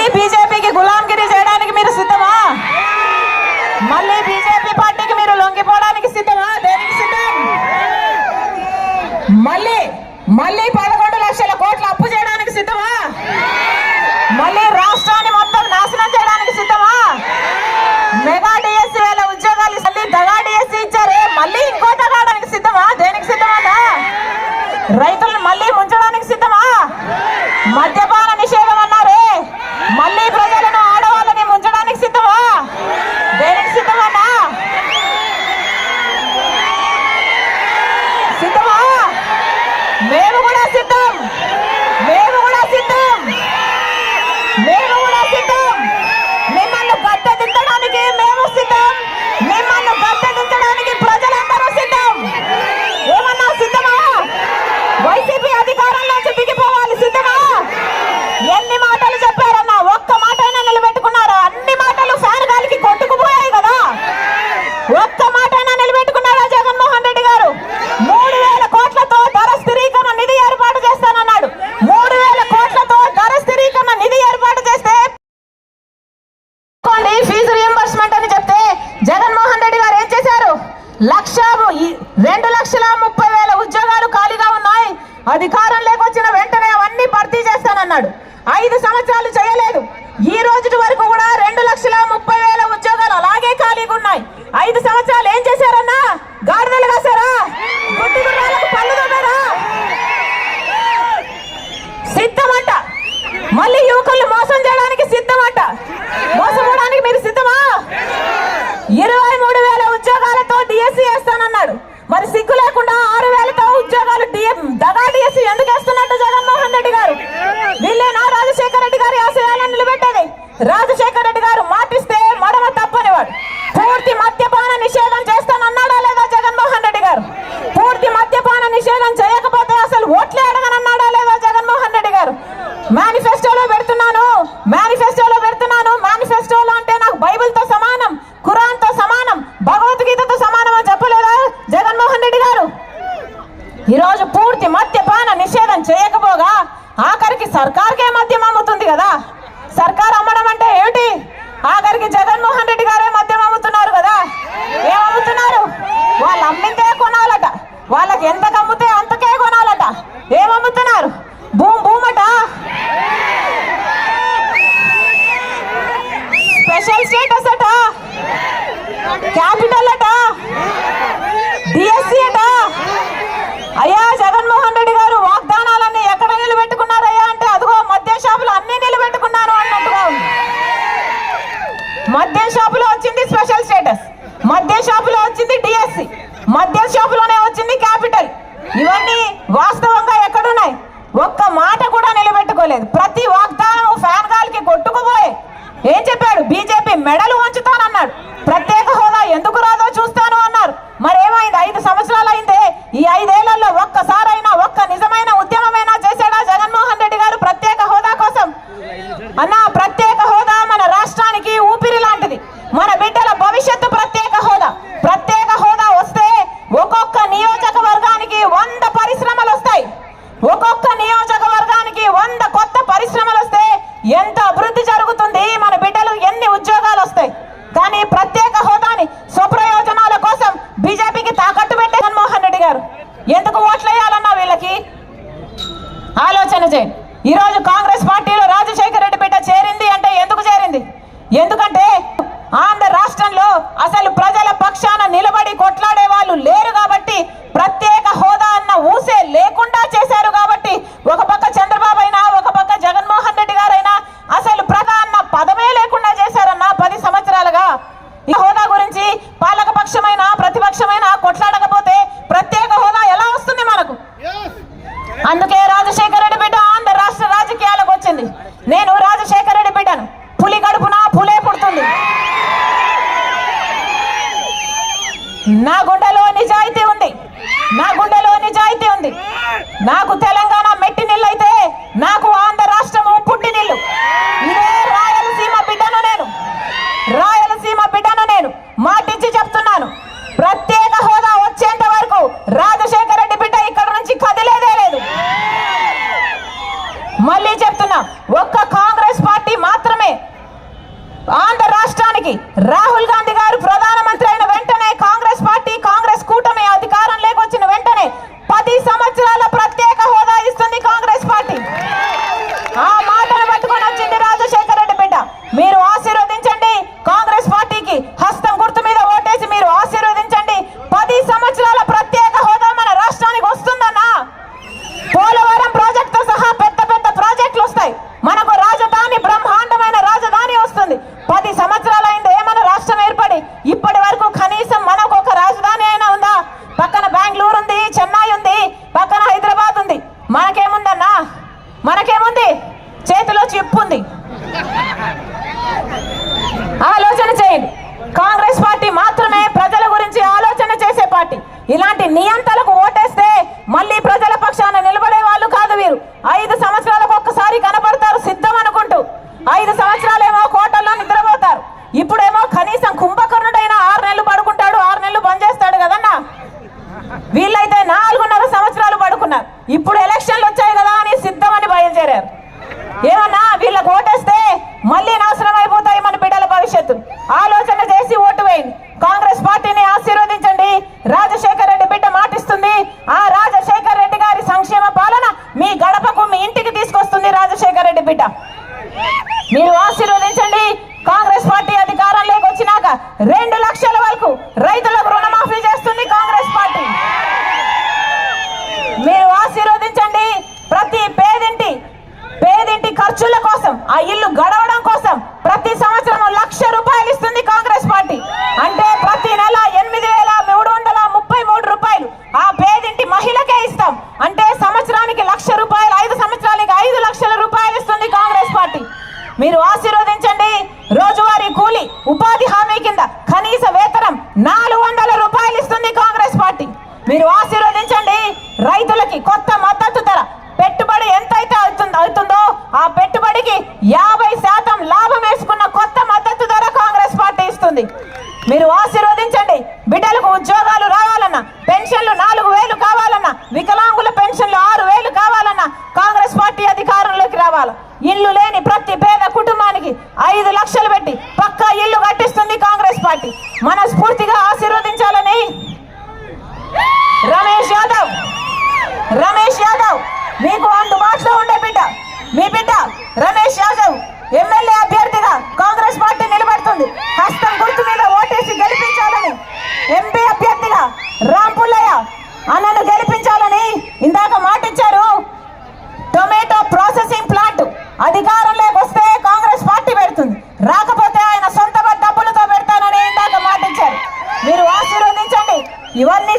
మళ్ళీ బీజేపీకి గులాంగిరి చేయడానికి మీరు సిద్ధమా? లక్ష రెండు లక్షల ముప్పై వేల ఉద్యోగాలు ఖాళీగా ఉన్నాయి. అధికారం లేకొచ్చిన వెంటనే అవన్నీ భర్తీ చేస్తానన్నాడు. ఐదు సంవత్సరాలు చేయలేదు. ఈ రోజు వరకు కూడా రెండు లక్షల రాజశేఖర రెడ్డి గారు మాటిస్తే మడమ తప్పనివాడు. పూర్తి మద్యపాన నిషేధం చేస్తానన్నాడా లేదా జగన్మోహన్ రెడ్డి గారు? పూర్తి మద్యపాన నిషేధం చేయకపోతే అసలు ఓట్లే అడగనన్నాడా లేదా జగన్మోహన్ రెడ్డి గారు? మేనిఫెస్టోలో పెడుతున్నాను మేనిఫెస్టోలో పెడుతున్నాను మేనిఫెస్టోలో అంటే నాకు బైబిల్తో సమానం కురాన్తో సమానం భగవద్గీతతో సమానం అని చెప్పలేదా జగన్మోహన్ రెడ్డి గారు? ఈరోజు పూర్తి మద్యపాన నిషేధం చేయకపోగా ఆఖరికి సర్కార్ ప్రత్యేక హోదా మన రాష్ట్రానికి ఊపిరిలా అసలు ప్రజల పక్షాన నిలబడి కొట్లాడే వాళ్ళు లేరు కాబట్టి ప్రత్యేక హోదా అన్న ఊసే లేకుండా చేశారు కాబట్టి ఒక పక్క చంద్రబాబు అయినా ఒక పక్క జగన్మోహన్ రెడ్డి గారైనా అసలు ప్రజా అన్న పదమే లేకుండా చేశారన్న పది సంవత్సరాలుగా హోదా నా గుండెలో నిజాయితీ ఉంది. నా గుండెలో నిజాయితీ ఉంది. నాకు తెలంగాణ మెట్టి నిల్లైతే నాకు ఆంధ్ర బిడ్డ మీరు ఆశీర్వదించండి. కాంగ్రెస్ పార్టీ అధికారంలోకి వచ్చినాక రెండు లక్షల వరకు రైతులకు రుణమాఫీ చేస్తుంది కాంగ్రెస్ పార్టీ. మీరు ఆశీర్వదించండి. ప్రతి పేదింటి పేదింటి ఖర్చుల కోసం ఆ ఇల్లు గడవడం కోసం ప్రతి సంవత్సరం లక్ష రూపాయలు ఇస్తుంది కాంగ్రెస్ మీరు ఆశీర్వదించండి. రోజువారీ కూలి ఉపాధి హామీ కింద కనీస వేతనం నాలుగు వందల రూపాయలు ఇస్తుంది కాంగ్రెస్ పార్టీ. మీరు ఆశీర్వదించండి. రైతులకి కొత్త మద్దతు ధర పెట్టుబడి ఎంతైతే అయితే అవుతుందో ఆ పెట్టుబడికి యాభై శాతం లాభం వేసుకున్న కొత్త మద్దతు ధర కాంగ్రెస్ పార్టీ ఇస్తుంది. మీరు ఆశీర్వ రాంపుల్లయ్య అన్నను గెలిపించాలని ఇందాక మాటిచ్చారు. టొమాటో ప్రాసెసింగ్ ప్లాంట్ అధికారంలోకి వస్తే కాంగ్రెస్ పార్టీ పెడుతుంది. రాకపోతే ఆయన సొంత డబ్బులతో పెడతానని ఇందాక మాటిచ్చారు. మీరు ఆశీర్వదించండి. ఇవన్నీ